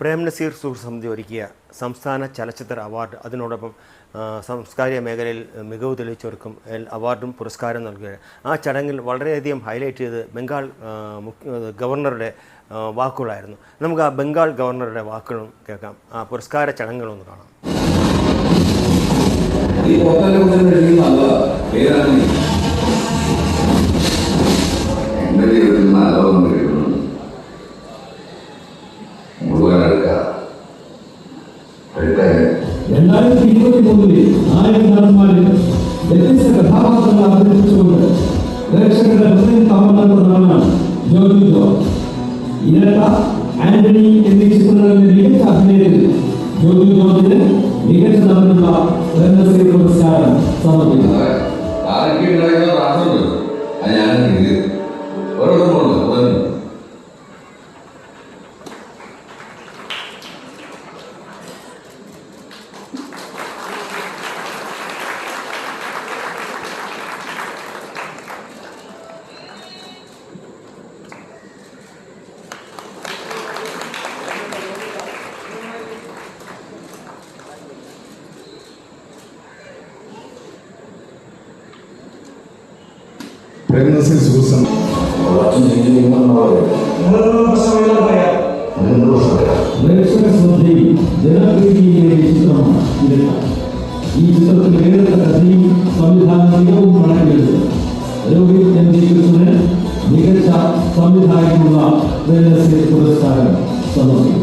പ്രേം നസീർ സുഹൃത്ത് സമിതി ഒരുക്കിയ സംസ്ഥാന ചലച്ചിത്ര അവാർഡ്. അതിനോടൊപ്പം സാംസ്കാരിക മേഖലയിൽ മികവ് തെളിയിച്ചവർക്കും അവാർഡും പുരസ്കാരം നൽകുക ആ ചടങ്ങിൽ വളരെയധികം ഹൈലൈറ്റ് ചെയ്ത് ബംഗാൾ ഗവർണറുടെ വാക്കുകളായിരുന്നു. നമുക്ക് ആ ബംഗാൾ ഗവർണറുടെ വാക്കുകളും കേൾക്കാം. ആ പുരസ്കാര ചടങ്ങുകളൊന്ന് കാണാം. ഈ ఆలోచించడం మరి ఎత్తిసే కథాపాత్రలు అభివృద్ధించుకుంటారు ప్రేక్షకుల హృదయం కావాలనుకున్నాను జోగితో ఇదంట ఆంటనీ ఎన్ని చిత్రాలను మిగిలిన అభినేతలు జోగి మోదీ మిగిలిన నటుల రంగశ్రీ పురస్కారం సమర్పించారు ఆరోగ్యం రాసం అది ఆనందం ஒரு ஒரு സംവിധായകനുള്ള പ്രേംനസീർ പുരസ്കാരം സമർപ്പിക്കുന്നു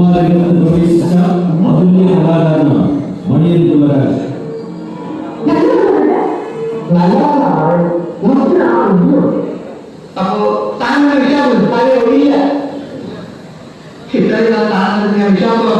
ಕುಮಾರಗಿರಿಯನ್ನು ಪ್ರವೇಶಿಸಿದ ಅತುಲ್ಯ ಕಲಾಕಾರನ ಮಣಿಯನ್ ಕುಮಾರ ವಿಷಯ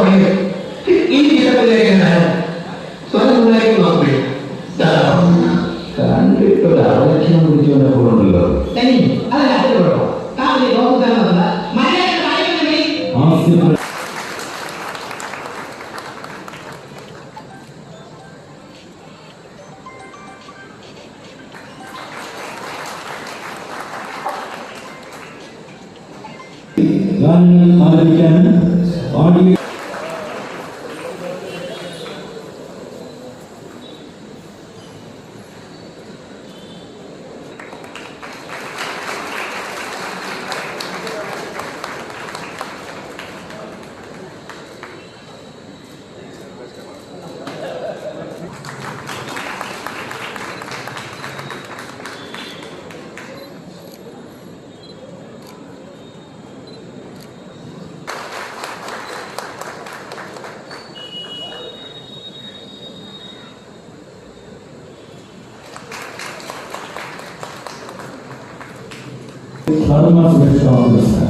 Karma Fresh Congress.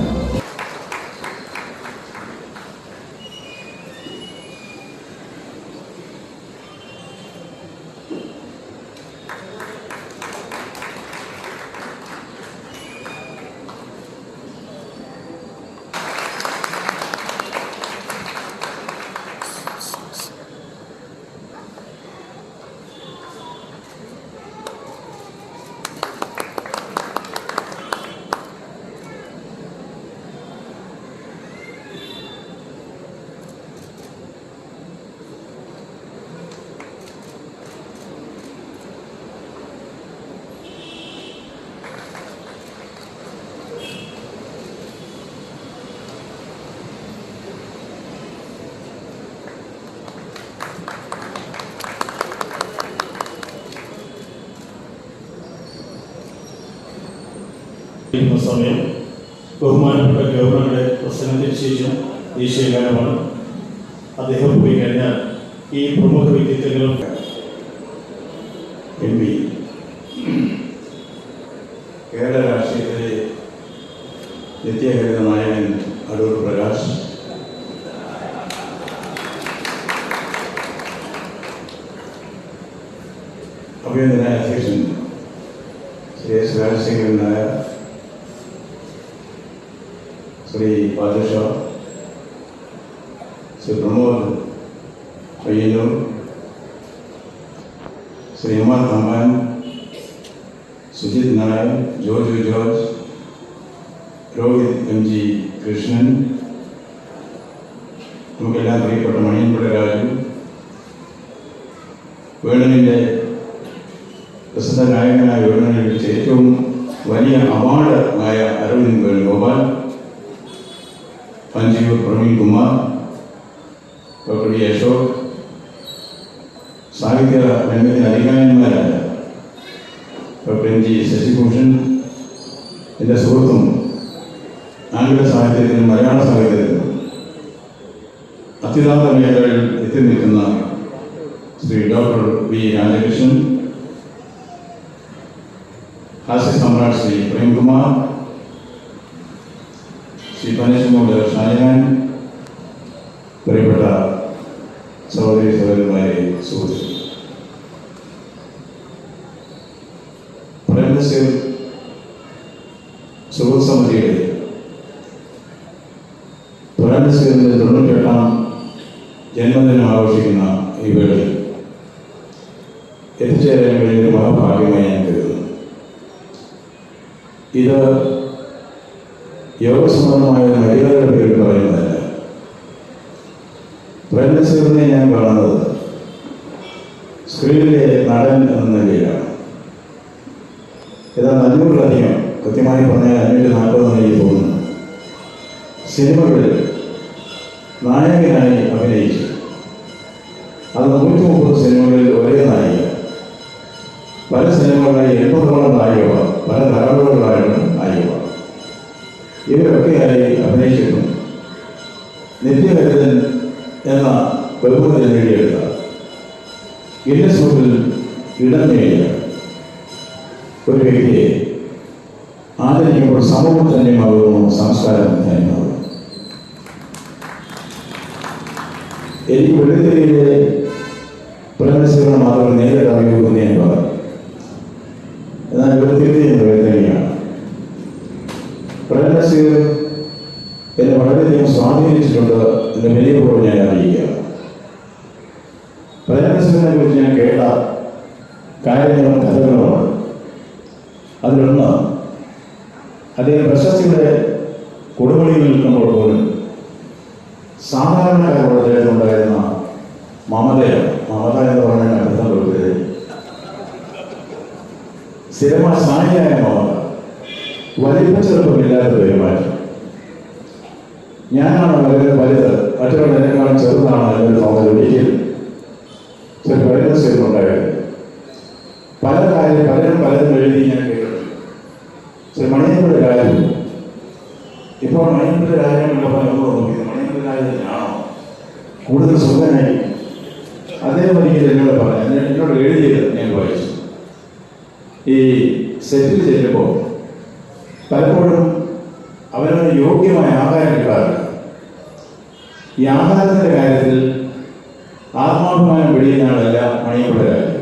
സമയം ബഹുമാനപ്പെട്ട ഗവർണറുടെ പ്രസംഗത്തിന് ശേഷം ദേശീയഗാനമാണ് അദ്ദേഹം പോയി കഴിഞ്ഞാൽ ഈ പ്രമുഖ വ്യക്തിത്വങ്ങളും എം പി. കേരള രാഷ്ട്രീയത്തിലെ നിത്യഹരിത നായകൻ അടൂർ വേണുവിന്റെ പ്രസിദ്ധ നായകനായ വേണുവിനെ വിളിച്ച ഏറ്റവും വലിയ അവാർഡ് ആയ അരവിന്ദ് വേണുഗോപാൽ പഞ്ചീവ് പ്രവീൺ കുമാർ ഡോക്ടർ ഡി അശോക് സാഹിത്യ രംഗത്തിന് അധികാരന്മാരായ ഡോക്ടർ എം ജി ശശിഭൂഷൺ എന്റെ സുഹൃത്തും ആംഗ്ല സാഹിത്യത്തിനും മലയാള സാഹിത്യത്തിനും അത്യുതാന്ത മേഖലകളിൽ എത്തി നിൽക്കുന്ന ശ്രീ ഡോക്ടർ വി രാജകൃഷ്ണൻ ഹാസ്യ സമ്രാട്ട് ശ്രീ പ്രേംകുമാർ ശ്രീ പനേശ്മോട് ഷാജഹാൻ പ്രിയപ്പെട്ട സഹോദരി സഹോദരന്മാരെ സുഹൃത്തു പ്രേംനസീർ സുഹൃത്ത് സമിതിയുടെ പ്രേംനസീറിന്റെ തൊണ്ണൂറ്റെട്ടാം ജന്മദിനം ആഘോഷിക്കുന്ന എത്തിച്ചേരാൻ കഴിയുന്ന മഹാഭാഗ്യമായി ഞാൻ കരുതുന്നു. ഇത് യോഗസംബന്ധമായ മര്യാദയുടെ പേരിൽ പറയുന്നതല്ല. പ്രേംനസീറിനെ ഞാൻ കാണുന്നത് സ്ക്രീനിലെ നടൻ എന്ന നിലയിലാണ്. ഏതാണ്ട് അഞ്ഞൂറിലധികം കൃത്യമായി പറഞ്ഞാൽ അഞ്ഞൂറ്റി നാൽപ്പതെന്ന് എനിക്ക് തോന്നുന്നു സിനിമകളിൽ നായകനായി അഭിനയിച്ചു. അത് നൂറ്റി മുപ്പത് സിനിമകളിൽ ഒരേ നായിക പല സിനിമകളിലായി എൺപതോളം നായികമാർ പല തലമുറകളായാണ് നായികമാർ ഇവരൊക്കെയായി അഭിനയിച്ചിട്ടുണ്ട്. നിത്യഹരിതൻ എന്ന ബഹുമതി നേടിയെടുത്ത ഗിന്നസ് ബുക്കിൽ ഇടം നേടിയ ഒരു വ്യക്തിയെ ആദരിക്കുമ്പോൾ സമൂഹം ധന്യമാകുന്നു സംസ്കാരം ധന്യമാകുന്നു എനിക്ക് വെള്ളിത്തിരിയിലെ പ്രേമശീലം മാത്രം നേരിട്ട് അറിയുമെന്ന് ഞാൻ പറഞ്ഞു എന്നാൽ വെള്ളിത്തിരി ചെയ്യുന്ന വേദനയാണ് പ്രേമശീൽ എന്നെ വളരെയധികം സ്വാധീനിച്ചിട്ടുണ്ട് എന്ന് വലിയപ്പോൾ ഞാൻ പ്രേമശീലിനെ കുറിച്ച് ഞാൻ കേട്ട കാര്യങ്ങളും കഥകളുമാണ്. അതിലൊന്ന് അദ്ദേഹം പ്രശസ്തിയുടെ കൊടുമുടിയിൽ നിൽക്കുമ്പോൾ പോലും സാധാരണക്കാരോട് അദ്ദേഹത്തിനുണ്ടായിരുന്ന മമതയാണ്. മമത എന്ന് പറഞ്ഞാൽ സ്ഥിരമായ സ്ഥായിയായ മമത വലിപ്പ ചെറുപ്പമില്ലാത്ത പെരുമാറ്റം. ഞാനാണ് വളരെ വലുത്. മറ്റുള്ള എന്നെക്കാളും ചെറുതാണ് എന്നൊരു തോന്നൽ ചില പരിണസികളുണ്ടായിരുന്നു പല കാര്യം പലരും പലരും എഴുതി ഞാൻ കേട്ടിട്ടുണ്ട് ചില മണിയന്റെ രാജു ഇപ്പോൾ മണിയമ്പുഴ രാജനുള്ള പലരും നോക്കിയത് മണിയന്റെ രാജനാണോ കൂടുതൽ സുഖനായി അതേപോലെ എന്നോട് പറഞ്ഞു എന്നോട് എഴുതിയത് ഞാൻ വായിച്ചു. ഈ സെറ്റിൽ ചെല്ലുമ്പോൾ പലപ്പോഴും അവരവന് യോഗ്യമായ ആഹാരം കിട്ടാറില്ല. ഈ ആഹാരത്തിന്റെ കാര്യത്തിൽ ആത്മാഭിമാനം വെളിയുന്നതാണല്ല മണിയുടെ കാര്യം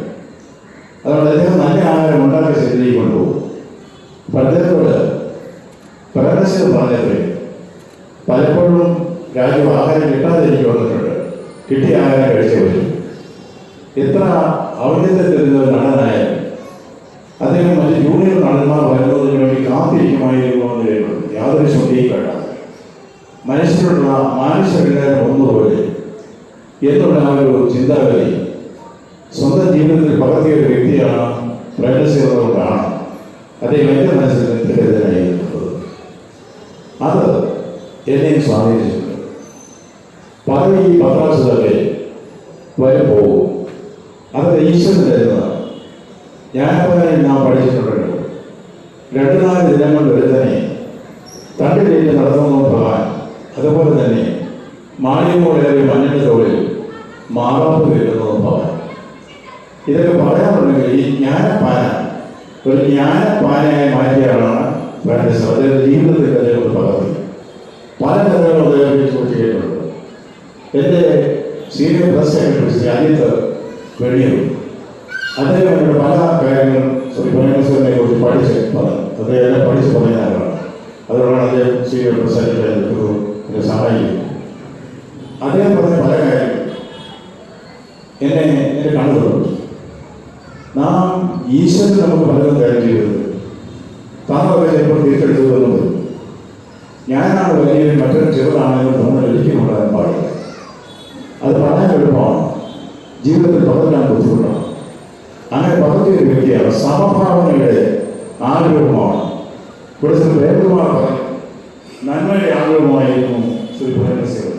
അതുകൊണ്ട് അദ്ദേഹം നല്ല ആഹാരം ഉണ്ടാക്കിയ സ്ഥിതിയിലേക്ക് കൊണ്ടുപോകും. അദ്ദേഹത്തോട് പ്രേമശീൽ പറഞ്ഞത് പലപ്പോഴും രാജു ആഹാരം കിട്ടാതെ എനിക്ക് വന്നിട്ടുണ്ട്. കിട്ടിയ ആഹാരം കഴിച്ചു പറ്റും എത്ര ഔന്നത്യത്തിലുള്ള ഒരു നടനായാലും അദ്ദേഹം മറ്റ് ജൂനിയർ നടന്മാർ വരുന്നതിന് വേണ്ടി കാത്തിരിക്കുമായിരുന്നു എന്ന് കേൾക്കുന്നു യാതൊരു ശ്രദ്ധയും വേണ്ട മനുഷ്യരുടെ മാനുഷിക വികാരം ഒന്നുപോലെ എന്നുള്ള ആ ഒരു ചിന്താഗതി സ്വന്തം ജീവിതത്തിൽ പകർത്തിയ ഒരു വ്യക്തിയാണ് പ്രേമശീലം കാണാം അദ്ദേഹം എന്റെ മനസ്സിൽ നിത്യഹരിതനായിരിക്കുന്നത് അത് എന്നെയും സ്വാധീനിച്ചിട്ടുണ്ട് പദവി പത്രാസുതകളെ വരെ പോകും അതൊക്കെ ഈശ്വരൻ തരുന്നതാണ് ഞാനപ്പോൾ നാം പഠിച്ചിട്ടുണ്ടല്ലോ രണ്ട് നാല് ദിനം തന്നെ ഒരുത്തനെ തണ്ടിലേക്ക് നടത്തുന്നു ഭഗവാൻ അതുപോലെ തന്നെ മാളികോടേറെ മണ്ണിന്റെ തോളിൽ മാറാപ്പ് കയറ്റുന്നതും ഭഗവാൻ ഇതൊക്കെ പറയാറുണ്ടെങ്കിൽ ഈ ജ്ഞാനപ്പാന ഒരു ജ്ഞാനപ്പാനയായി മാറ്റിയാളാണ് ഫ്രാൻസിസ് അദ്ദേഹത്തിന്റെ ജീവിതത്തിൽ അദ്ദേഹം പകർത്തി. പല കഥകളും അദ്ദേഹം കേട്ടിട്ടുണ്ട് എന്റെ senior press secretary Shri Ajith Veliyoor അദ്ദേഹം പല കാര്യങ്ങളും പഠിച്ച് പറഞ്ഞു. അദ്ദേഹം പഠിച്ച് പറയുന്നതാണ് അതുകൊണ്ടാണ് അദ്ദേഹം എന്നെ സഹായിക്കുന്നത് അദ്ദേഹം പറഞ്ഞ പല എന്നെ എന്റെ കണ്ണു നാം ഈശ്വരൻ നമുക്ക് പലതും കാര്യം ചെയ്തത് താങ്കളെ എപ്പോൾ തിരിച്ചെടുത്തു എന്നത് ഞാനാണ് വലിയ മറ്റൊരു ചെറുതാണെന്ന് തോന്നൽ ഒരിക്കലും പാടില്ല. അത് എളുപ്പമാണ്. ജീവിതത്തിൽ പകർത്താൻ ബുദ്ധിമുട്ടാണ്. ഒരു വ്യക്തിയാണ് സമഭാവനയുടെ ആഗ്രഹമാണ്. ഇവിടെ ശ്രീ പ്രേമകുമാർ പറഞ്ഞു നന്മയുടെ ആഗ്രഹമായിരുന്നു ശ്രീ പ്രേമസേവൻ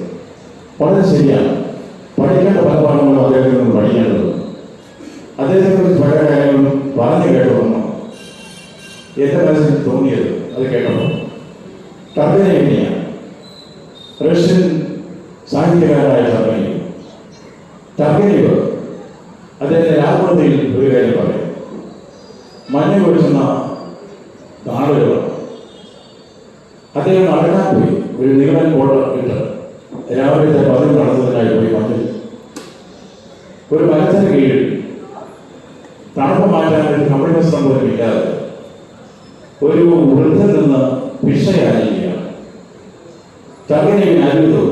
വളരെ ശരിയാണ്. പഠിക്കേണ്ട പല പാഠങ്ങളും അദ്ദേഹത്തിൽ നിന്ന് പഠിക്കേണ്ടത് അദ്ദേഹത്തെ കുറിച്ച് പല കാര്യങ്ങളും പറഞ്ഞു കേട്ടതൊന്നും എന്റെ മനസ്സിൽ തോന്നിയത് അത് കേട്ടപ്പോൾ? ടർഗനേമിയാണ് റഷ്യൻ സാഹിത്യകാരനായ ടർഗനീവ് അദ്ദേഹത്തിന്റെ രാഗവതിയിൽ ഒരു കാര്യം പറയും. മഞ്ഞ കൊടുക്കുന്ന നാളുകളാണ് അദ്ദേഹം നടക്കാൻ പോയി. ഒരു നീളൻ ബോർഡ് ഇട്ട് രാവിലത്തെ പതിവ് നടത്തുന്നതിനായി പോയി മഞ്ഞിൽ ഒരു മരത്തിന് കീഴിൽ തണുപ്പ് മാറ്റാനൊരു കമ്മ്യൂണിസ്റ്റ് പോലും ഇല്ലാതെ ഒരു വൃദ്ധൻ നിന്ന് ഭിക്ഷയായിരിക്കുകയാണ്. തകഴിന് അരുത്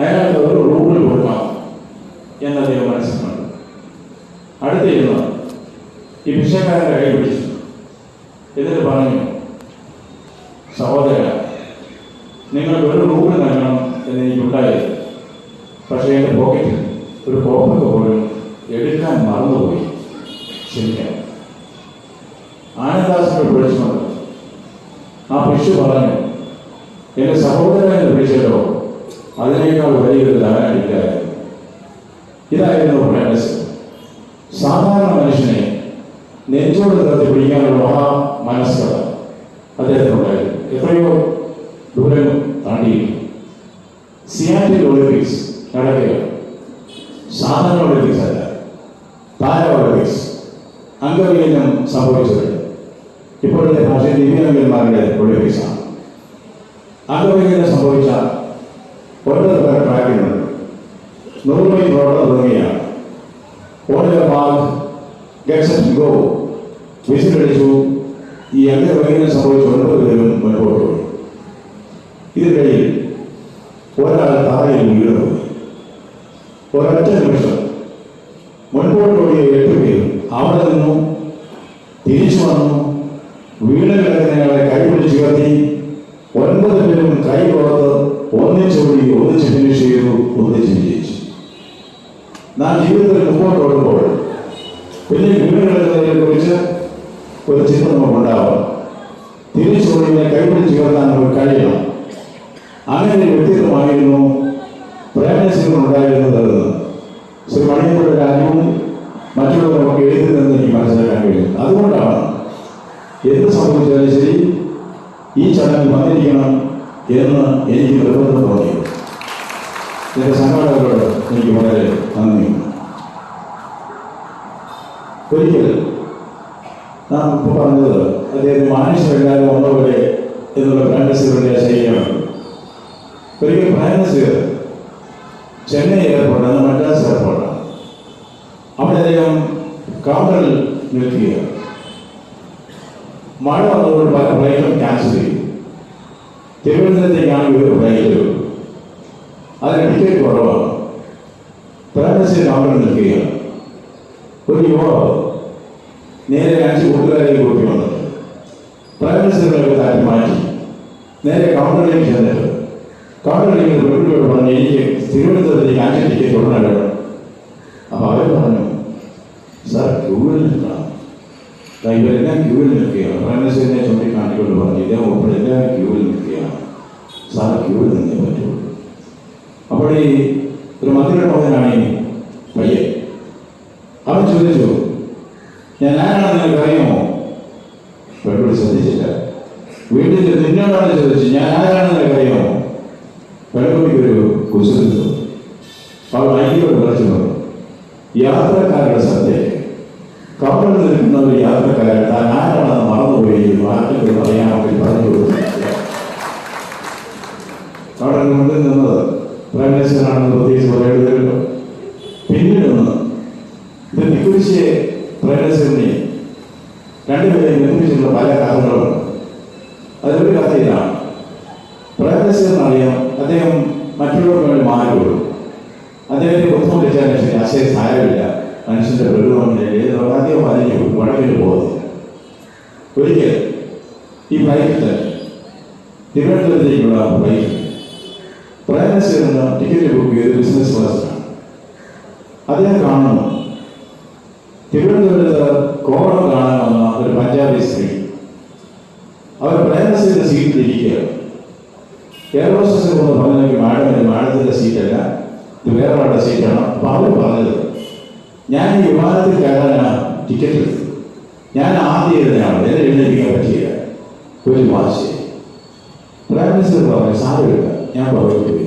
അയാൾക്ക് ഒരു റൂബിൾ കൊടുക്കാം എന്ന് ഈ ഭിക്ഷക്കാരന്റെ കൈ പിടിച്ചു. എന്നിട്ട് പറഞ്ഞു സഹോദര നിങ്ങൾക്ക് ഒരു റൂബിൾ നൽകണം എന്ന് എനിക്കുണ്ടായത് പക്ഷേ എന്റെ പോക്കറ്റിൽ ഒരു കോപ്പൊക്കെ പോലും എടുക്കാൻ മറന്നുപോയി. ക്ഷമിക്കണം. ആനന്ദാസിനെ വിളിച്ചുകൊണ്ട് ആ ഭിക്ഷു പറഞ്ഞു എന്റെ സഹോദരനെ വിളിച്ചല്ലോ അതിനേക്കാൾ വലിയൊരു ധാരണയില്ല ഇതായിരുന്നു പ്രയാസം. സാധാരണ മനുഷ്യനെ നെഞ്ചോട് നിർത്തി പിടിക്കാനുള്ള മഹാ മനസ്കത അദ്ദേഹത്തിനുണ്ടായിരുന്നു. എത്രയോ ദൂരം താണ്ടിയിരുന്നു. സിയാറ്റിൽ ഒളിമ്പിക്സ് നടക്കുക സാധാരണ ഒളിമ്പിക്സ് അല്ല താര ഒളിമ്പിക്സ് അംഗവീനം സംഭവിച്ചത്. ഇപ്പോഴത്തെ ഭാഷയിൽ ദിവ്യാംഗന്മാരുടെ ഒളിമ്പിക്സാണ് അംഗവീനം സംഭവിച്ച വിസിലടിച്ചു ഈ അംഗവീനം സംഭവിച്ച ഒൻപത് പേരും മുൻപോട്ട്. പോയി ഇതിനിടയിൽ ഒരാൾ താഴെ വീണുപോയി ഒരൊറ്റ നിമിഷം മുൻപോട്ട് ഓടിയ എട്ട് പേരും അവിടെ നിന്നു തിരിച്ചു വന്നു വീട് കിടക്കുന്നയാളെ കൈപിടിച്ച് കയറ്റി ഒൻപത് പേരും കൈ പുറത്ത് ഒന്നിച്ചോടി ഒന്നിച്ച് ഫിനിഷ് ചെയ്തു ഒന്നിച്ച് വിജയിച്ചു. നാം ജീവിതത്തിൽ മുമ്പോട്ട് ഓടുമ്പോൾ പിന്നെ വീട് കിടക്കുന്നതിനെ കുറിച്ച് ഒരു ചിന്ത നമുക്കുണ്ടാവും തിരിച്ചോടിനെ കൈപിടിച്ച് കയറാൻ നമുക്ക് കഴിയണം അങ്ങനെ ഒരു വ്യക്തിത്വമായിരുന്നു പ്രേമസിംഗുണ്ടായിരുന്നത് ശ്രീ മണിയുടെ കാര്യവും മറ്റുള്ളവർ നമുക്ക് എഴുതി നിന്ന് എനിക്ക് മനസ്സിലാക്കാൻ കഴിയും അതുകൊണ്ടാണ് എന്ത് സംഭവിച്ചാലും ശരി ഈ ചടങ്ങിൽ വന്നിരിക്കണം എന്ന് എനിക്ക് നിർബന്ധം തോന്നിയത് എന്റെ സംഘാടകരോട് എനിക്ക് വളരെ നന്ദി ഒരിക്കൽ നാം ഇപ്പോൾ പറഞ്ഞത് അദ്ദേഹം മാനുഷ്യമില്ലാതെ വന്നപോലെ എന്നുള്ള പ്രാൻസികളുടെ ശൈലിയാണ് ഒരിക്കൽ പ്രാൻസ് ചെന്നൈ എയർപോർട്ട് അന്ന് മദ്രാസ് എയർപോർട്ടാണ് അവിടെ അദ്ദേഹം കൗണ്ടറിൽ നിൽക്കുകയാണ് മഴ വന്നതോട് പല ഫ്ലൈറ്റും ക്യാൻസൽ ചെയ്തു തിരുവനന്തപുരത്തേക്കാണ് ഒരു ഫ്ലൈറ്റ് അതിന് ടിക്കറ്റ് കുറവാണ് പ്രാൻസിൽ കൗണ്ടറിൽ നിൽക്കുകയാണ് ഒരു യുവാവ് നേരെ അഞ്ച് കൂട്ടുകാരെ കൂട്ടി വന്നിട്ട് പ്രാൻസികളൊക്കെ താറ്റി മാറ്റി നേരെ കൗണ്ടറിലേക്ക് ചെന്നിട്ട് കൗണ്ടറിലേക്ക് പെൺകുട്ടിയോട് പറഞ്ഞു എനിക്ക് തിരുവനന്തപുരത്തേക്ക് അഞ്ച് ടിക്കറ്റ് ഉടനെ വേണം അപ്പൊ അവർ പറഞ്ഞു സാർ ക്യൂവിൽ നിൽക്കണം ഇവരെല്ലാം ക്യൂവിൽ നിൽക്കുകയാണ്. പ്രേമസിനെ ചൂണ്ടിക്കാണിക്കൊണ്ട് പറഞ്ഞു ഇദ്ദേഹം ഉൾപ്പെടെല്ലാം ക്യൂവിൽ നിൽക്കുകയാണ്. സാർ ക്യൂവിൽ നിന്നേ പറ്റുള്ളൂ. അപ്പോൾ ഈ ഒരു മന്ത്രിയുടെ മകനാണ് ഈ പയ്യൻ. അവൻ ചോദിച്ചു ഞാൻ ആരാണെന്ന് നിങ്ങൾക്ക് അറിയുമോ? പെൺകുട്ടി ശ്രദ്ധിച്ചില്ല. വീട്ടിൽ നിന്നോടാണ് ചോദിച്ചു ഞാൻ ആരാണെന്ന് നിങ്ങൾക്ക് അറിയുമോ? പഴമയ്ക്ക് ഒരു കുസൃതി അവൾ വിളിച്ചു പറഞ്ഞു യാത്രക്കാരുടെ സത്യം കപ്പലിൽ നിൽക്കുന്ന ഒരു യാത്രക്കാരൻ താൻ ആരാണെന്ന് മറന്നുപോയി ആർക്കെങ്കിലും അറിയാമെങ്കിൽ പറഞ്ഞു കൊടുത്തു അവിടെ മുന്നിൽ നിന്നത് പ്രേമേശ്വരാണെന്ന് പ്രത്യേകിച്ച് പറയേണ്ടതില്ലല്ലോ പിന്നീട് ഒന്ന് ഇത് നിക്കുരിശിയെ പ്രേമേശ്വരനെ രണ്ടുപേരെയും ബന്ധിപ്പിച്ചിട്ടുള്ള പല കഥകളുണ്ട് അതിലൊരു കഥ ഇതാണ് പ്രേമേശ്വരൻ അറിയാം അദ്ദേഹം മറ്റുള്ളവർക്ക് വേണ്ടി മാറി കൊടുക്കും അദ്ദേഹത്തെ ബുദ്ധിമുട്ടിച്ചതിന് ശേഷം അശയ സാരമില്ല മനുഷ്യന്റെ പ്രകൃതം അദ്ദേഹം പറഞ്ഞു വടക്കിന് പോകുന്നത് ഒരിക്കൽ ഈ ഫ്ലൈറ്റിൽ തന്നെ തിരുവനന്തപുരത്തേക്കുള്ള ഫ്ലൈറ്റ് പ്രയാണശീലം ടിക്കറ്റ് ബുക്ക് ചെയ്ത് ബിസിനസ് ക്ലാസ്സിലാണ് അദ്ദേഹം കാണുന്നു. തിരുവനന്തപുരത്ത് കോവളം കാണാൻ വന്ന ഒരു പഞ്ചാബി സ്ത്രീ. അവർ പ്രയാണശീലിന്റെ സീറ്റിൽ ഇരിക്കുകയാണ്. എയർ ഹോസ്റ്റസിൽ കൊണ്ട് പറഞ്ഞെങ്കിൽ മാഡം മാഡത്തിന്റെ സീറ്റല്ല ഇത് വേറെ ആളുടെ സീറ്റാണ് അപ്പൊ അവർ പറഞ്ഞത് ഞാൻ ഈ വിമാനത്തിൽ കയറാനാണ് ടിക്കറ്റ് എടുത്തത്. ഞാൻ ആദ്യം എഴുതാനാണ് എന്നെ എഴുന്നേൽപ്പിക്കാൻ പറ്റിയില്ല. ഒരു വാശി. പ്രൈം മിനിസ്റ്റർ പറഞ്ഞു സാരമില്ല ഞാൻ പുറത്തേക്ക്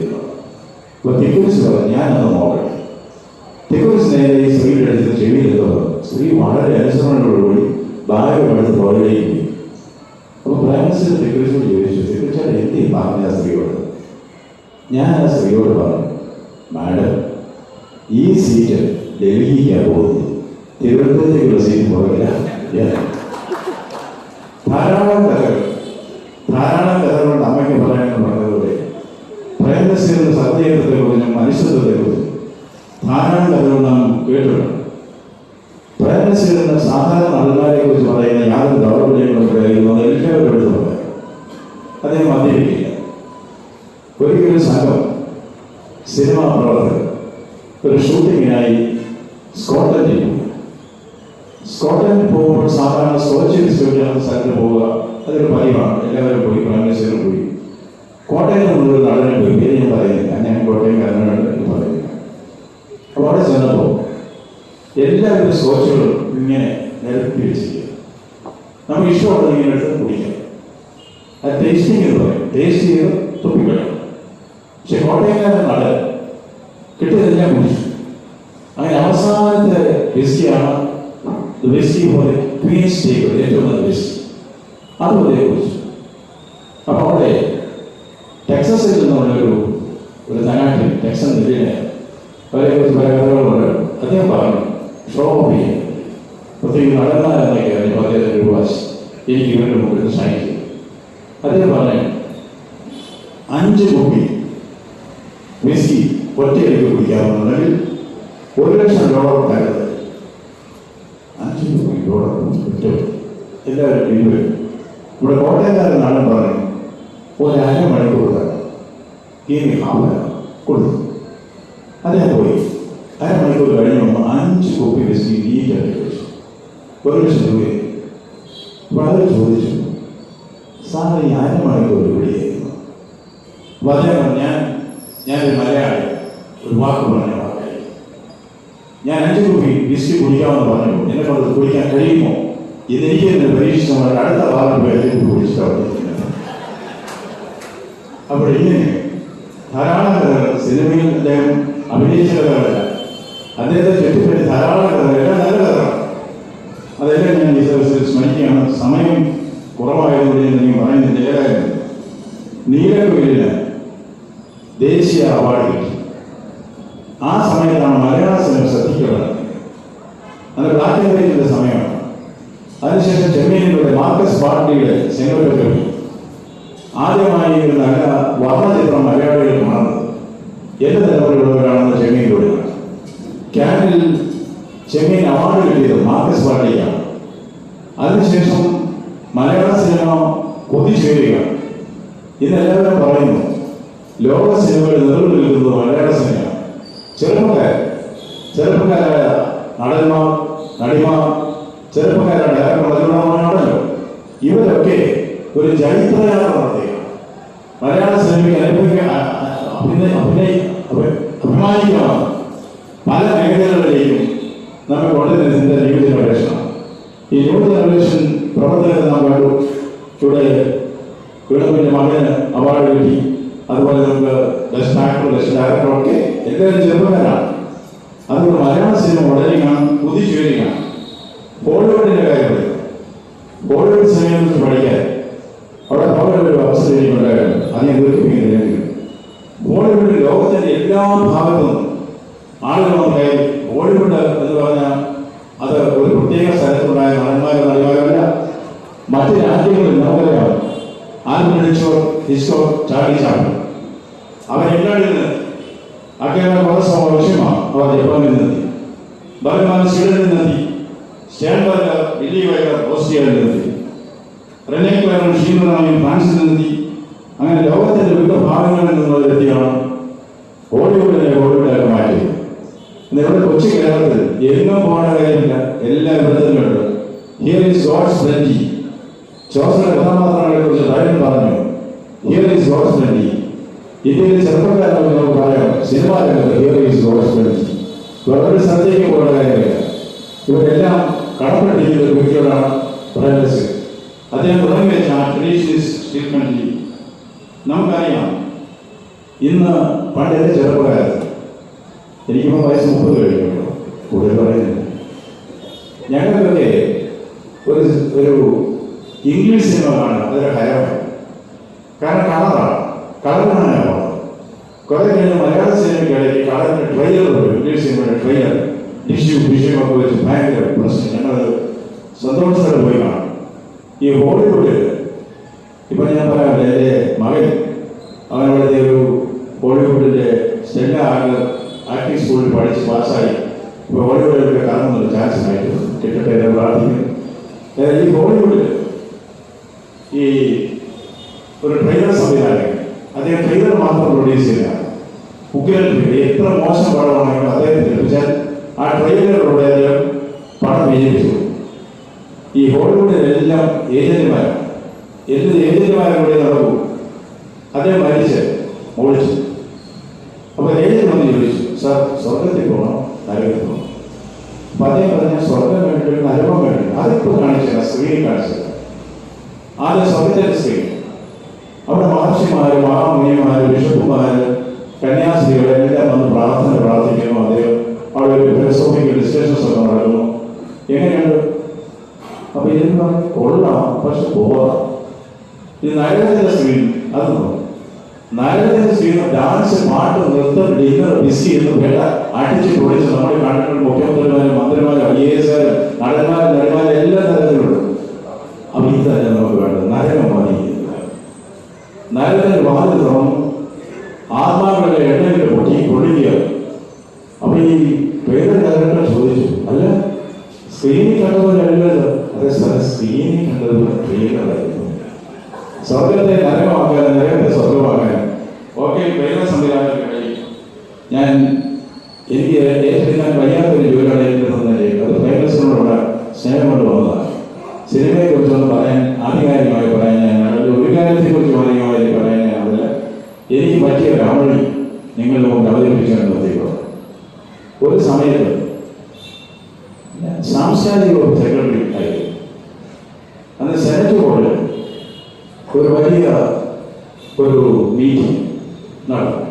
വരുന്നു അപ്പൊ പറഞ്ഞു ഞാനൊന്ന് നോക്കട്ടെ. തിക്കുറിച്ച് നേരെ ഈ സ്ത്രീയുടെ അടുത്ത് ചെവിയിൽ പറഞ്ഞു. സ്ത്രീ വളരെ അനുസരണയോടുകൂടി ബാഗ് പുറകിലേക്ക് പോയി. അപ്പൊ പ്രൈം മിനിസ്റ്റർ ചോദിച്ചു തിക്കുറിച്ചാൽ എന്ത് ഈ ആ സ്ത്രീയോട്? ഞാൻ ആ സ്ത്രീയോട് പറഞ്ഞു മാഡം ഈ സീറ്റ് ഡൽഹിക്കാണ് പോകുന്നത്. തിരുവനന്തപുരത്തേക്കുള്ള സീറ്റ് പുറകിലാണ് ധാരാളം കഥകൾ. ധാരാളം കഥകളുണ്ട് അമ്മയ്ക്ക് പറയാനെന്ന് പറഞ്ഞതുപോലെ പ്രേമശീലം സത്യത്തെ കുറിച്ചും മനുഷ്യത്വത്തെ കുറിച്ചും ധാരാളം കഥകൾ നാം കേട്ടിട്ടുണ്ട് പ്രേമശീലന് സാധാരണ നടന്മാരെ കുറിച്ച് പറയുന്ന യാതൊരു ദൗർബല്യങ്ങളും കഴിയുന്നു അത് എല്ലാവരും എടുത്ത് പറയാം അദ്ദേഹം മദ്യപിക്കില്ല ഒരിക്കലും സംഘം സിനിമാ പ്രവർത്തകർ ഒരു ഷൂട്ടിങ്ങിനായി സ്കോട്ട്ലൻഡിൽ പോയി സ്കോട്ട്ലൻഡിൽ പോകുമ്പോൾ സാധാരണ സ്കോച്ച് ഇൻസ്റ്റിറ്റ്യൂട്ട് എന്ന സ്ഥലത്ത് പോവുക അതൊരു പതിവാണ് എല്ലാവരും പോയി പ്രൈമേശ്വരം പോയി കോട്ടയത്ത് നിന്നൊരു നടനെ പോയി പേര് ഞാൻ പറയുന്നില്ല ഞാൻ കോട്ടയം കർണാടക എന്ന് പറയുന്നില്ല അപ്പോൾ അവിടെ ചെന്നപ്പോൾ എല്ലാവരും സ്കോച്ചുകളും ഇങ്ങനെ വെച്ചിരിക്കുക നമുക്ക് ഇഷ്ടമുള്ള ഇങ്ങനെ എടുത്ത് കുടിക്കാം അത് ടേസ്റ്റിംഗ് എന്ന് പറയും ടേസ്റ്റ് ചെയ്ത് തുപ്പിക്കണം പക്ഷെ കോട്ടയംകാരൻ നടൻ കിട്ടിയതെല്ലാം കുടിച്ചു. അങ്ങനെ അവസാനത്തെ വിസ്കിയാണ് വിസ്കി പോലെ ക്വീൻ സ്റ്റേക്ക് ഏറ്റവും നല്ല വിസ്കി അതുപോലെ കുടിച്ചു. അപ്പൊ അവിടെ ടെക്സസിൽ നിന്നുള്ള ഒരു ഒരു ധനാട്ടി ടെക്സൻ ജില്ലയിലെ അവരെ കുറിച്ച് പല കഥകളുണ്ട് അദ്ദേഹം പറഞ്ഞു ഷോ ഓഫ് ചെയ്യാൻ പ്രത്യേകിച്ച് നടന്മാരെന്നൊക്കെ അറിഞ്ഞു അദ്ദേഹത്തിന്റെ ഒരു വാശി എനിക്ക് ഇവരുടെ മുമ്പിൽ ഷൈൻ അദ്ദേഹം പറഞ്ഞു അഞ്ച് കുപ്പി വിസ്കി ഒറ്റയടിക്ക് കുടിക്കാമെന്നുണ്ടെങ്കിൽ ഒരു ലക്ഷം ഡോളർ തരുന്നത് അഞ്ച് കോപ്പി ഡോളർ എല്ലാവരും പിൻവരും ഇവിടെ കോട്ടയക്കാരൻ നാടൻ പറഞ്ഞു ഒരു അര മണിക്കൂർ ഇനി ഹാഫ് കൊടുത്തു അദ്ദേഹം പോയി. അരമണിക്കൂർ കഴിഞ്ഞു അഞ്ച് കോപ്പി വിസ്കി നീറ്റായിട്ട് ഒരു ലക്ഷം രൂപയായി അപ്പോൾ അവർ ചോദിച്ചു സാർ ഈ അരമണിക്കൂർ അദ്ദേഹം ഞാൻ ഞാനൊരു മലയാളി ഒരു വാക്ക് പറഞ്ഞ വാക്കായി. ഞാൻ അഞ്ച് കുപ്പി വിസ്കി കുടിക്കാമെന്ന് പറഞ്ഞു എന്നെ കൊണ്ട് കുടിക്കാൻ കഴിയുമോ? ഇതെനിക്ക് എന്നെ പരീക്ഷിച്ചവർ അടുത്ത ഭാഗം പേര് കുടിച്ചിട്ടുണ്ട് അപ്പോൾ ഇങ്ങനെ ധാരാളം കഥകൾ സിനിമയിൽ അദ്ദേഹം അഭിനയിച്ച കഥകളല്ല അദ്ദേഹത്തെ ചുറ്റുപറ്റി ധാരാളം കഥകൾ എല്ലാം അതെല്ലാം ഞാൻ ഈ ദിവസത്തിൽ സ്മരിക്കുകയാണ്. സമയം കുറവായതുകൊണ്ട് ഞാൻ നിങ്ങൾ പറയുന്നത് ഏതായിരുന്നു നീലക്കുയിലിന് ദേശീയ അവാർഡ് കിട്ടി. ആ സമയത്താണ് മലയാള സിനിമ ശ്രദ്ധിക്കപ്പെടുന്നത് അത് ബ്ലാക്ക് ആൻഡ് വൈറ്റിന്റെ സമയമാണ്. അതിനുശേഷം ചെമ്മീനിലൂടെ മാർക്കസ് പാർട്ടിയുടെ സിനിമറ്റോഗ്രഫി ആദ്യമായി ഒരു നല്ല വർണചിത്രം മലയാളികൾ കാണുന്നത് എന്റെ തലമുറയുള്ളവരാണെന്ന് ചെമ്മീനിലൂടെയാണ് ക്യാനിൽ ചെമ്മീൻ അവാർഡ് കിട്ടിയത് മാർക്കസ് പാർട്ടിക്കാണ് അതിനുശേഷം മലയാള സിനിമ കുതിച്ചുയരുകയാണ് ഇന്ന് എല്ലാവരും പറയുന്നു ലോക സിനിമയുടെ നിറവ് നിൽക്കുന്നത് മലയാള സിനിമയാണ്. ചെറുപ്പക്കാർ ചെറുപ്പക്കാരായ നടന്മാർ നടിമാർ ചെറുപ്പക്കാരായ ഡയറക്ടർമാരാണല്ലോ ഇവരൊക്കെ ഒരു ചരിത്രയാത്ര നടത്തുകയാണ് മലയാള സിനിമയ്ക്ക് അനുഭവിക്കാൻ അഭിനയ അഭിനയ അഭി- അഭിമാനിക്കണം പല മേഖലകളിലേക്കും നമ്മെ കൊണ്ടുവരുന്നതിന്റെ ന്യൂ ജനറേഷനാണ് ഈ ന്യൂ ജനറേഷൻ പ്രവർത്തനത്തിൽ നാം കണ്ടു. ഇവിടെ ഇവിടെ പിന്നെ മകന് അവാർഡ് കിട്ടി. അതുപോലെ നമുക്ക് ബെസ്റ്റ് ആക്ടർ ബെസ്റ്റ് ഡയറക്ടർ ഒക്കെ എല്ലാവരും ചെറുപ്പക്കാരാണ്. അതുകൊണ്ട് മലയാള സിനിമ വളരുകയാണ് കുതിച്ചുയരുകയാണ് ബോളിവുഡിന്റെ കാര്യം പറയും. ബോളിവുഡ് സിനിമയെ കുറിച്ച് പഠിക്കാൻ അവിടെ വളരെ ഒരു അവസരം എനിക്കുണ്ടായിരുന്നു അത് ഞാൻ ദീർഘിപ്പിക്കുന്നില്ലെങ്കിൽ ബോളിവുഡ് ലോകത്തിന്റെ എല്ലാ ഭാഗത്തു നിന്നും ആളുകൾ വന്ന് ബോളിവുഡ് എന്ന് പറഞ്ഞാൽ അത് ഒരു പ്രത്യേക സ്ഥലത്തുണ്ടായ നടന്മാരോ നടിമാരല്ല മറ്റ് രാജ്യങ്ങളിൽ നമുക്കറിയാം വിളിച്ചോ ഹിസ്റ്റോ ചാടിച്ചാണ് ചാപ്പിൾ അവരെല്ലാവരിൽ നിന്ന് കുറച്ച് ലക്ഷ്യമാണ് അവർ ജപ്പാനിൽ നിന്നെത്തി ബർമാൻ സ്വീഡനിൽ നിന്നെത്തി സ്റ്റാൻബർഗ് ദില്ലി വൈകർ ഓസ്ട്രിയയിൽ നിന്നെത്തി റെനെ ഷീമറാമിയും ഫ്രാൻസിൽ നിന്നെത്തി അങ്ങനെ ലോകത്തിന്റെ വിവിധ ഭാഗങ്ങളിൽ നിന്നുള്ളവരെത്തിയാണ് കേരളത്തിൽ എങ്ങും പോണ കാര്യമില്ല. എല്ലാ ഇവിടത്തിലുണ്ട് ഹിയർ ഈസ് ഗോഡ്സ് പ്ലന്റി ജോസഫിന്റെ കഥാപാത്രങ്ങളെ കുറിച്ച് ധൈര്യം പറഞ്ഞു. ഹിയർ ഈസ് ഗോഡ്സ് പ്ലന്റി ഇന്ത്യയിലെ ചെറുപ്പക്കാരെ നമുക്ക് പറയാം. സിനിമ രംഗത്ത് ഹിയർ ഈസ് ഗോഡ്സ് പ്ലന്റി വേറൊരു സ്ഥലത്തേക്ക് പോകേണ്ട കാര്യമില്ല. ഇവരെല്ലാം കടപ്പെട്ടിരിക്കുന്ന ഒരു വ്യക്തിയോടാണ് പ്രൈവസി അദ്ദേഹം തുടങ്ങി വെച്ച ട്രീറ്റ്മെന്റിൽ നമുക്കറിയാം ഇന്ന് പണ്ട് എന്റെ ചെറുപ്പകാലത്ത് എനിക്കിപ്പോൾ വയസ്സ് മുപ്പത് കഴിഞ്ഞു. കൂടുതൽ പറയുന്നില്ല ഞങ്ങൾക്കൊക്കെ ഒരു ഒരു ഇംഗ്ലീഷ് സിനിമ കാണാം അതൊരു ഹരമാണ് കാരണം കളറാണ്. കളറിനാണ് പോകണം കുറെ കഴിഞ്ഞ് മലയാള സിനിമയ്ക്കിടയിൽ കളറിന്റെ ട്രെയിലർ വരും. ഇംഗ്ലീഷ് സിനിമയുടെ ട്രെയിലർ. ഡിഷ്യൂ ഒക്കെ വെച്ച് ഭയങ്കര പ്രശ്നം. ഞങ്ങൾ സന്തോഷത്തോടെ പോയി കാണും. ഈ ഹോളിവുഡിൽ ഇപ്പൊ ഞാൻ പറയാം എന്റെ മകൻ അവനവിടുത്തെ ഒരു ഹോളിവുഡിന്റെ സ്റ്റെല്ല ആർട്ട് ആക്ടിംഗ് സ്കൂളിൽ പഠിച്ച് പാസ്സായി. ഇപ്പോൾ ഹോളിവുഡിലൊക്കെ കാണുന്നൊരു ചാൻസ് ആയിട്ട് കിട്ടട്ടെ എന്ന് പ്രാർത്ഥിക്കുന്നു. ഈ ബോളിവുഡിൽ ഈ ഒരു ട്രെയിലർ സംവിധായകൻ അദ്ദേഹം ട്രെയിലർ മാത്രം പ്രൊഡ്യൂസ് ചെയ്യുക ഉഗ്രൻ എത്ര മോശം പടമാണെങ്കിലും അദ്ദേഹത്തെ ലഭിച്ചാൽ ആ ട്രെയിലറിലൂടെ അദ്ദേഹം പണം വിജയിപ്പിച്ചു. ഈ ഹോളിവുഡിലെല്ലാം ഏജന്റുമാരാണ് എന്ത് ഏജന്റുമാരെ കൂടെ നടക്കൂ? അദ്ദേഹം മരിച്ച് ഓടിച്ചു അപ്പോൾ ഏജന്റ് വന്ന് ചോദിച്ചു സാർ സ്വർഗത്തിൽ പോകണം നരകത്തിൽ പോകണം പതിനെ സ്വർഗം വേണ്ടി നരകം വേണ്ടി അതിപ്പോ കാണിച്ചില്ല സ്ത്രീയെ കാണിച്ചില്ല ആദ്യം സ്വർഗത്തിന്റെ സ്ത്രീ. അവിടെ മഹർഷിമാര് മഹാമുനിമാര് ബിഷപ്പുമാര് കന്യാസ്ത്രീകൾ എല്ലാം വന്ന് പ്രാർത്ഥന പ്രാർത്ഥിക്കുന്നു അദ്ദേഹം അവിടെ ഒരു ഫിലോസോഫിക്കൽ ഡിസ്കഷൻസ് ഒക്കെ നടക്കുന്നു. എങ്ങനെയുണ്ട്? അപ്പൊ ഇതെന്ന് പറഞ്ഞാൽ കൊള്ളാം പക്ഷെ പോവാം ഇത് നരകത്തിന്റെ സ്ത്രീ അത് നോക്കും. നരകത്തിന്റെ ചെയ്യുന്ന ഡാൻസ് പാട്ട് നൃത്തം ഡിന്നർ ബിസി എന്ന് വേണ്ട അടിച്ചു പൊളിച്ച് നമ്മുടെ കണ്ണുകൾ മുഖ്യമന്ത്രിമാരും മന്ത്രിമാരും ഐ എ എസ് നടന്മാരും നടിമാരും എല്ലാ തരത്തിലുണ്ട്. അപ്പൊ ഇതല്ല നമുക്ക് വേണ്ടത്. നരകം മതി നരകത്തിന് വാതിൽ ആത്മാക്കളുടെ എണ്ണയിട്ട് പൊട്ടി പൊളിക്കുക അപ്പൊ ഈ പേര് ഡയറക്ടർ ചോദിച്ചു. അല്ല സ്ക്രീനിൽ കണ്ടതുപോലെയല്ലല്ലോ അതെ സാർ സ്ക്രീനിൽ കണ്ടതുപോലെ ട്രെയിലറായിരുന്നു. സ്വർഗത്തെ നരകമാക്കാൻ നരകത്തെ ഞാൻ എനിക്ക് ഏറ്റെടുക്കാൻ വയ്യാത്തൊരു ജോലിയാണ് തന്നെ അത് വൈറസിനോടുള്ള സ്നേഹം കൊണ്ട് വന്നതാണ് സിനിമയെ കുറിച്ചൊന്ന് പറയാൻ ആധികാരികമായി പറയാൻ ഞാൻ അല്ലെങ്കിൽ ഒരു കാര്യത്തെ കുറിച്ച് ആധികാരികമായി പറയാൻ ഞാൻ അതിൽ എനിക്ക് പറ്റിയ രാമണി നിങ്ങളുടെ മുമ്പ് അവതരിപ്പിക്കാൻ നിർത്തിക്കോ ഒരു സമയത്ത് ഞാൻ സാംസ്കാരിക വകുപ്പ് സെക്രട്ടറി ആയിരുന്നു അന്ന് സെനറ്റ് ബോർഡിൽ ഒരു വലിയ ഒരു മീറ്റിംഗ് നടന്നു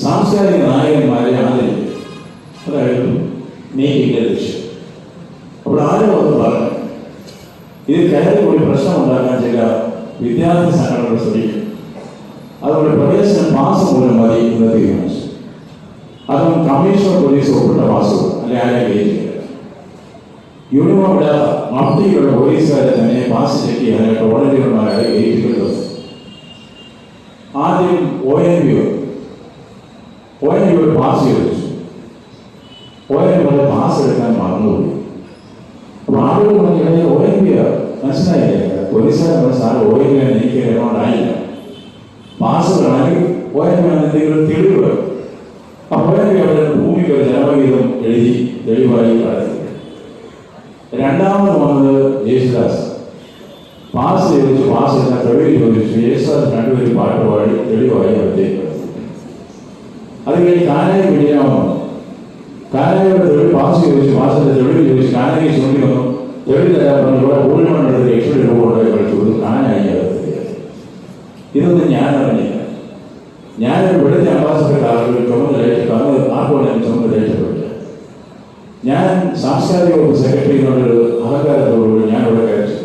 സാംസ്കാരിക നായകന്മാരെ ആദരിക്കും അതായിരുന്നു മീറ്റിംഗിന്റെ ലക്ഷ്യം അപ്പോൾ ആരും ഒന്ന് പറഞ്ഞു ഇത് കയറി ഒരു പ്രശ്നം ഉണ്ടാക്കാൻ ചില വിദ്യാർത്ഥി സംഘടനകൾ ശ്രമിക്കും അതുകൊണ്ട് പാസ് മൂലം മതി എന്ന് തീരുമാനിച്ചു അതും കമ്മീഷണർ പോലീസ് ഒപ്പിട്ട പാസ്സും അല്ലെ കയറ്റിയില്ല യൂണിഫോം ഇടാത്ത മഫ്തിയുള്ള പോലീസുകാരെ തന്നെ പാസ് ചെക്ക് ചെയ്യാനായിട്ട് വോളണ്ടിയർമാരായ ഗേറ്റുകൾ തന്നു ആദ്യം O N B O N B pass ചോദിച്ചു ഒ എൻ ബി പാസ് എടുക്കാൻ മറന്നുപോയി. അപ്പൊ ആളുകൾ പറഞ്ഞു ഒ എൻ ബി മനസ്സിലായില്ല? പറഞ്ഞ സാർ ഒ എൻ ബി എനിക്ക് എമൗണ്ട് ആയില്ല പാസ് വേണമെങ്കിൽ ഒ എൻ ബി എന്തെങ്കിലും തെളിവ് വേണം അപ്പൊ ഒ എൻ ബി അവിടെ ഭൂമിക്ക് ഒരു ജനപഗീതം എഴുതി തെളിവായി കടത്തി രണ്ടാമത് വന്നത് യേശുദാസ് പാസ് ചോദിച്ചു പാസ് എന്ന തെളിവ് ചോദിച്ചു യേശുദാസ് രണ്ടുപേരും പാട്ട് പാടി തെളിവായി അവിടേക്ക് അത് കഴിഞ്ഞ് കാനായി പിടിയാമോ കാനായിയുടെ തെളിവ് പാസ് ചോദിച്ചു പാസിന്റെ തെളിവ് ചോദിച്ചു കാനായി ചൂണ്ടി വന്നു തെളിവ് തരാൻ പറഞ്ഞു ഇവിടെ പൂർണമെടുത്ത് ലക്ഷം രൂപ കൊണ്ട് കളിച്ചു കൊടുത്തു കാനായി അകത്ത് കയറി. ഇതൊന്നും ഞാൻ അറിഞ്ഞില്ല ഞാൻ ഇവിടുത്തെ അംബാസിഡർ ആളുകൾ ചുമതലയിട്ട് ആർക്കോട് ഞാൻ ചുമതലയിട്ടില്ല ഞാൻ സാംസ്കാരിക വകുപ്പ് സെക്രട്ടറിയോട് അഹങ്കാരത്തോടുകൂടി ഞാൻ ഇവിടെ കഴിച്ചു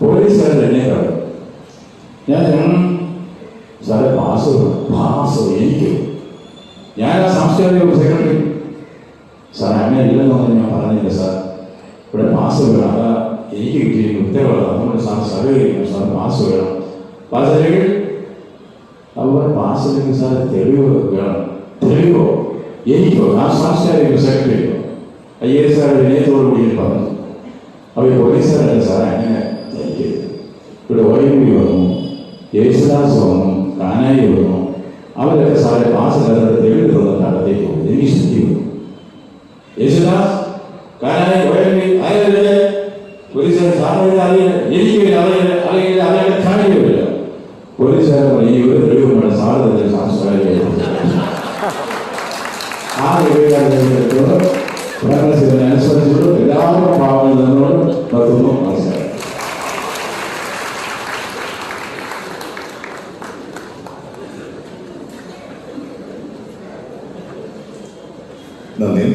പോലീസുകാരൻ എന്നെ കണ്ടു ഞാൻ സാറെ പാസ് പാസ് എനിക്ക് ഞാൻ ആ സാംസ്കാരിക വകുപ്പ് സെക്രട്ടറി. സാർ അങ്ങനെ ഇല്ലെന്നൊന്നും ഞാൻ പറഞ്ഞില്ല സാർ. ഇവിടെ പാസ് വേണം എനിക്ക് കിട്ടിയ ഉത്തരവാദിത്തം. അതുകൊണ്ട് സാർ സഹകരിക്കണം സാർ പാസ് വേണം പാസ് അല്ലെങ്കിൽ അതുപോലെ പാസ് അല്ലെങ്കിൽ സാർ തെളിവ് വേണം. തെളിവോ? എനിക്കോ? ആ സാംസ്കാരിക സെക്രട്ടറിയോ ഐ എസ് ആർ വിനയത്തോടു കൂടി പറഞ്ഞു. അവർ പോലീസുകാരല്ല സാർ അങ്ങനെ ഇവിടെ ഒ എം പി വന്നു. യേശുദാസ് വന്നു. കാനായി വന്നു. അവരൊക്കെ സാറെ പാസ് ഇല്ലാതെ തെളിവ് തന്നിട്ട് അകത്തേക്ക് പോകും എനിക്ക് ശുദ്ധി വന്നു. Yesudas Kanayi O M P ആരല്ലേ പോലീസുകാർ സാറിന് അറിയില്ല പോലീസുകാരെ പറഞ്ഞു ഈ ഒരു തെളിവ് വേണം സാറ് തന്നെ സാംസ്കാരിക ആ വിവേകാനന്ദ ഭരണസിനനുസരിച്ചുള്ള എല്ലാവരുടെ ഭാവങ്ങളിൽ നിന്നോട് നടത്തുന്നു നമസ്കാരം നന്ദി